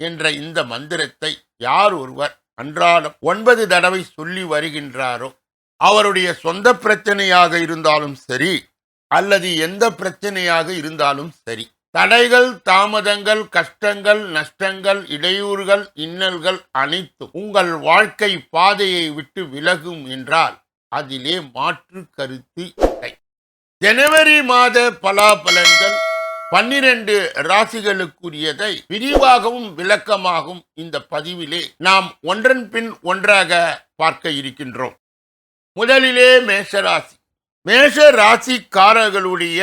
என்ற இந்த மந்திரத்தை யார் ஒருவர் அன்றாடம் ஒன்பது தடவை சொல்லி வருகின்றாரோ அவருடைய சொந்த பிரச்சனையாக இருந்தாலும் சரி அல்லது எந்த பிரச்சனையாக இருந்தாலும் சரி தடைகள் தாமதங்கள் கஷ்டங்கள் நஷ்டங்கள் இடையூறுகள் இன்னல்கள் அனைத்தும் உங்கள் வாழ்க்கை பாதையை விட்டு விலகும் என்றால் அதிலே மாற்று கருத்து இல்லை. ஜனவரி மாத பலாபலன்கள் பன்னிரண்டு ராசிகளுக்குரியதை விரிவாகவும் விளக்கமாகவும் இந்த பதிவிலே நாம் ஒன்றன் பின் ஒன்றாக பார்க்க இருக்கின்றோம். முதலிலே மேஷராசி. மேஷ ராசிக்காரர்களுடைய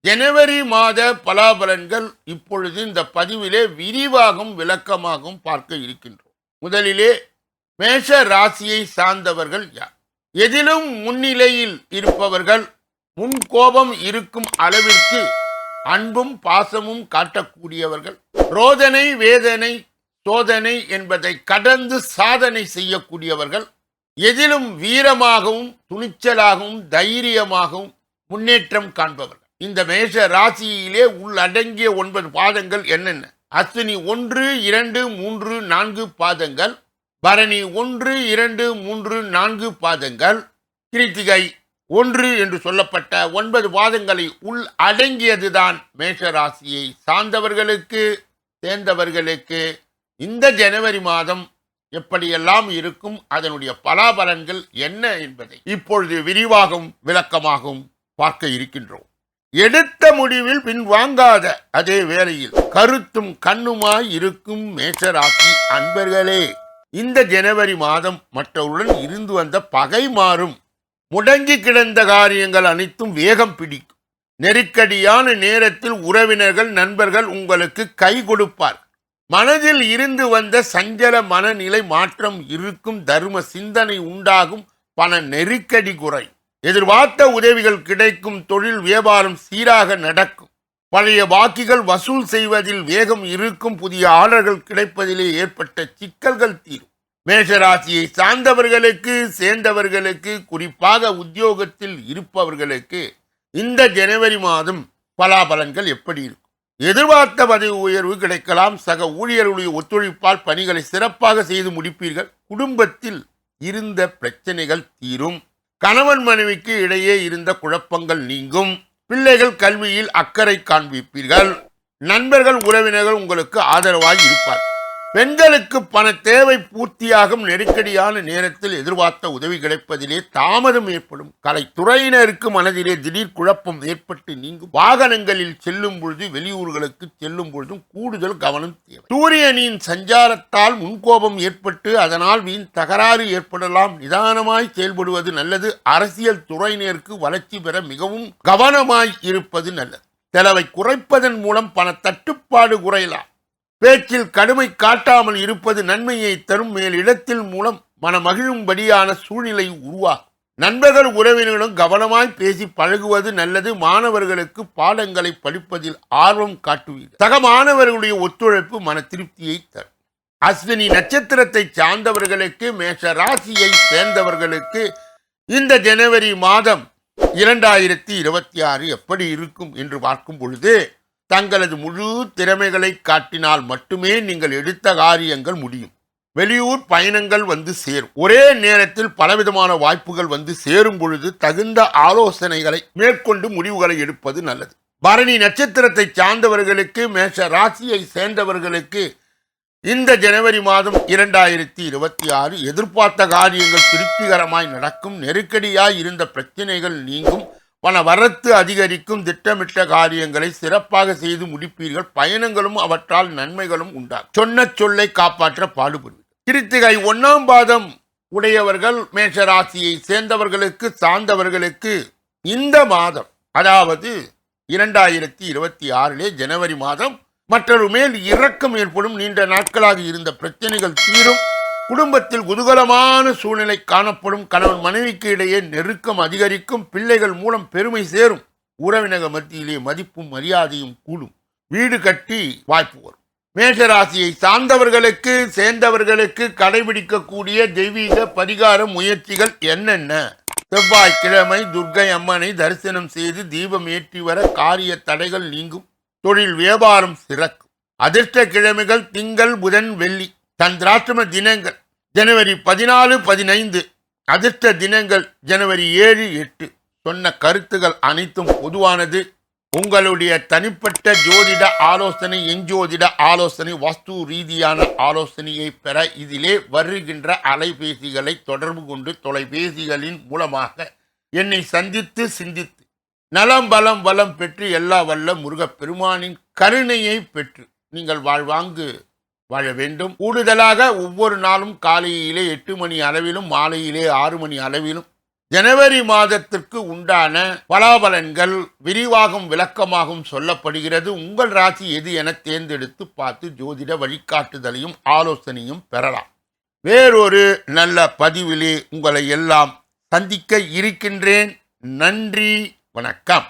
ஜனவரி மாத பலாபலன்கள் இப்பொழுது இந்த பதிவிலே விரிவாகவும் விளக்கமாகவும் பார்க்க இருக்கின்றோம். முதலிலே மேஷ ராசியை சார்ந்தவர்கள் யார்? எதிலும் முன்னிலையில் இருப்பவர்கள் முன்கோபம் இருக்கும் அளவிற்கு அன்பும் பாசமும் காட்டக்கூடியவர்கள். ரோதனை வேதனை சோதனை என்பதை கடந்து சாதனை செய்யக்கூடியவர்கள். எதிலும் வீரமாகவும் துணிச்சலாகவும் தைரியமாகவும் முன்னேற்றம் காண்பவர்கள். இந்த மேஷ ராசியிலே உள்ளடங்கிய ஒன்பது பாதங்கள் என்னென்ன? அஸ்வினி ஒன்று இரண்டு மூன்று நான்கு பாதங்கள். பரணி ஒன்று இரண்டு மூன்று நான்கு பாதங்கள். கிருத்திகை ஒன்று என்று சொல்லப்பட்ட ஒன்பது வாதங்களை உள் அடங்கியதுதான் மேஷராசியை சார்ந்தவர்களுக்கு சேர்ந்தவர்களுக்கு இந்த ஜனவரி மாதம் எப்படியெல்லாம் இருக்கும் அதனுடைய பலாபலன்கள் என்ன என்பதை இப்பொழுது விரிவாகவும் விளக்கமாகவும் பார்க்க இருக்கின்றோம். எடுத்த முடிவில் பின்வாங்காத அதே வேளையில் கருத்தும் கண்ணுமாய் இருக்கும் மேஷராசி அன்பர்களே இந்த ஜனவரி மாதம் மற்றவருடன் இருந்து வந்த பகை மாறும் முடங்கி கிடந்த காரியங்கள் அனைத்தும் வேகம் பிடிக்கும். நெருக்கடியான நேரத்தில் உறவினர்கள் நண்பர்கள் உங்களுக்கு கை கொடுப்பார். மனதில் இருந்து வந்த சஞ்சல மனநிலை மாற்றம் இருக்கும். தர்ம சிந்தனை உண்டாகும். பண நெருக்கடி குறை எதிர்பார்த்த உதவிகள் கிடைக்கும். தொழில் வியாபாரம் சீராக நடக்கும். பழைய வாக்கிகள் வசூல் செய்வதில் வேகம் இருக்கும். புதிய ஆர்டர்கள் கிடைப்பதிலே ஏற்பட்ட சிக்கல்கள் தீரும். மேஷராசியை சார்ந்தவர்களுக்கு சேர்ந்தவர்களுக்கு குறிப்பாக உத்தியோகத்தில் இருப்பவர்களுக்கு இந்த ஜனவரி மாதம் பலாபலன்கள் எப்படி இருக்கும்? எதிர்பார்த்த பதவி உயர்வு கிடைக்கலாம். சக ஊழியர்களுடைய ஒத்துழைப்பால் பணிகளை சிறப்பாக செய்து முடிப்பீர்கள். குடும்பத்தில் இருந்த பிரச்சனைகள் தீரும். கணவன் மனைவிக்கு இடையே இருந்த குழப்பங்கள் நீங்கும். பிள்ளைகள் கல்வியில் அக்கறை காண்பிப்பீர்கள். நண்பர்கள் உறவினர்கள் உங்களுக்கு ஆதரவாக இருப்பார் பெண்களுக்கு பண தேவை பூர்த்தியாகும் நெருக்கடியான நேரத்தில் எதிர்பார்த்த உதவி கிடைப்பதிலே தாமதம் ஏற்படும். கலைத்துறையினருக்கு மனதிலே திடீர் குழப்பம் ஏற்பட்டு நீங்கும். வாகனங்களில் செல்லும் பொழுது வெளியூர்களுக்கு செல்லும் பொழுதும் கூடுதல் கவனம் தேவை. சூரியனின் சஞ்சாரத்தால் முன்கோபம் ஏற்பட்டு அதனால் வீண் தகராறு ஏற்படலாம். நிதானமாய் செயல்படுவது நல்லது. அரசியல் துறையினருக்கு வளர்ச்சி பெற மிகவும் கவனமாய் இருப்பது நல்லது. செலவை குறைப்பதன் மூலம் பண தட்டுப்பாடு குறையலாம். பேச்சில் கடுமை காட்டாமல் இருப்பது நன்மையை தரும் மேல் இடத்தில் மூலம் மனமகிழும்படியான சூழ்நிலை உருவாகும். நண்பர்கள் உறவினர்களும் கவனமாய் பேசி பழகுவது நல்லது. மாணவர்களுக்கு பாடங்களை படிப்பதில் ஆர்வம் காட்டுவீர்கள் சக மாணவர்களுடைய ஒத்துழைப்பு மன திருப்தியை தரும். அஸ்வினி நட்சத்திரத்தை சார்ந்தவர்களுக்கு மேஷ ராசியை சேர்ந்தவர்களுக்கு இந்த ஜனவரி மாதம் இரண்டாயிரத்தி இருபத்தி ஆறு எப்படி இருக்கும் என்று பார்க்கும் பொழுது தங்களது முழு திறமைகளை காட்டினால் மட்டுமே நீங்கள் எடுத்த காரியங்கள் முடியும். வெளியூர் பயணங்கள் வந்து சேரும். ஒரே நேரத்தில் பலவிதமான வாய்ப்புகள் வந்து சேரும் பொழுது தகுந்த ஆலோசனைகளை மேற்கொண்டு முடிவுகளை எடுப்பது நல்லது. பரணி நட்சத்திரத்தை சார்ந்தவர்களுக்கு மேஷ ராசியை சேர்ந்தவர்களுக்கு இந்த ஜனவரி மாதம் இரண்டாயிரத்தி இருபத்தி ஆறு எதிர்பார்த்த காரியங்கள் திருப்திகரமாய் நடக்கும். நெருக்கடியாய் இருந்த பிரச்சனைகள் நீங்கும். பண வரத்து அதிகரிக்கும் திட்டமிட்ட காரியங்களை சிறப்பாக செய்து முடிப்பீர்கள். பயணங்களும் அவற்றால் நன்மைகளும் உண்டாகும். சொன்ன சொல்லை காப்பாற்ற பாடுபடுவீர்கள் கிருத்திகை ஒன்னாம் பாதம். உடையவர்கள் மேஷராசியை சேர்ந்தவர்களுக்கு சார்ந்தவர்களுக்கு இந்த மாதம் அதாவது இரண்டாயிரத்தி இருபத்தி ஆறிலே ஜனவரி மாதம் மற்றொரு மேல் இறக்கம் ஏற்படும். நீண்ட நாட்களாக இருந்த பிரச்சனைகள் தீரும். குடும்பத்தில் குதூகலமான சூழ்நிலை காணப்படும் கணவன் மனைவிக்கு இடையே நெருக்கம் அதிகரிக்கும் பிள்ளைகள் மூலம் பெருமை சேரும். உறவினக மத்தியிலே மதிப்பும் மரியாதையும் கூடும். வீடு கட்டி வாய்ப்பு வரும். மேஷராசியை சார்ந்தவர்களுக்கு சேர்ந்தவர்களுக்கு கடைபிடிக்கக்கூடிய தெய்வீக பரிகார முயற்சிகள் என்னென்ன? செவ்வாய்க்கிழமை துர்க்கை அம்மனை தரிசனம் செய்து தீபம் ஏற்றி வர காரிய தடைகள் நீங்கும். தொழில் வியாபாரம் சிறக்கும். அதிர்ஷ்ட கிழமைகள் திங்கள் புதன் வெள்ளி. தந்திராஷ்டம தினங்கள் ஜனவரி பதினாலு பதினைந்து. அதிர்ஷ்ட தினங்கள் ஜனவரி ஏழு எட்டு. சொன்ன கருத்துகள் அனைத்தும் பொதுவானது. உங்களுடைய தனிப்பட்ட ஜோதிட ஆலோசனை எஞ்சோதிட ஆலோசனை வஸ்து ரீதியான ஆலோசனையை பெற இதிலே வருகின்ற அலைபேசிகளை தொடர்பு கொண்டு தொலைபேசிகளின் மூலமாக என்னை சந்தித்து சிந்தித்து நலம் பலம் வளம் பெற்று எல்லா வல்ல முருகப் பெருமானின் கருணையை பெற்று நீங்கள் வாழ்வாங்கு. வாழ வேண்டும். கூடுதலாக ஒவ்வொரு நாளும் காலையிலே எட்டு மணி அளவிலும் மாலையிலே ஆறு மணி அளவிலும் ஜனவரி மாதத்திற்கு உண்டான பலாபலன்கள் விரிவாகும் விளக்கமாகவும் சொல்லப்படுகிறது. உங்கள் ராசி எது என தேர்ந்தெடுத்து பார்த்து ஜோதிட வழிகாட்டுதலையும் ஆலோசனையும் பெறலாம். வேறொரு நல்ல பதிவிலே உங்களை எல்லாம் சந்திக்க இருக்கின்றேன். நன்றி வணக்கம்.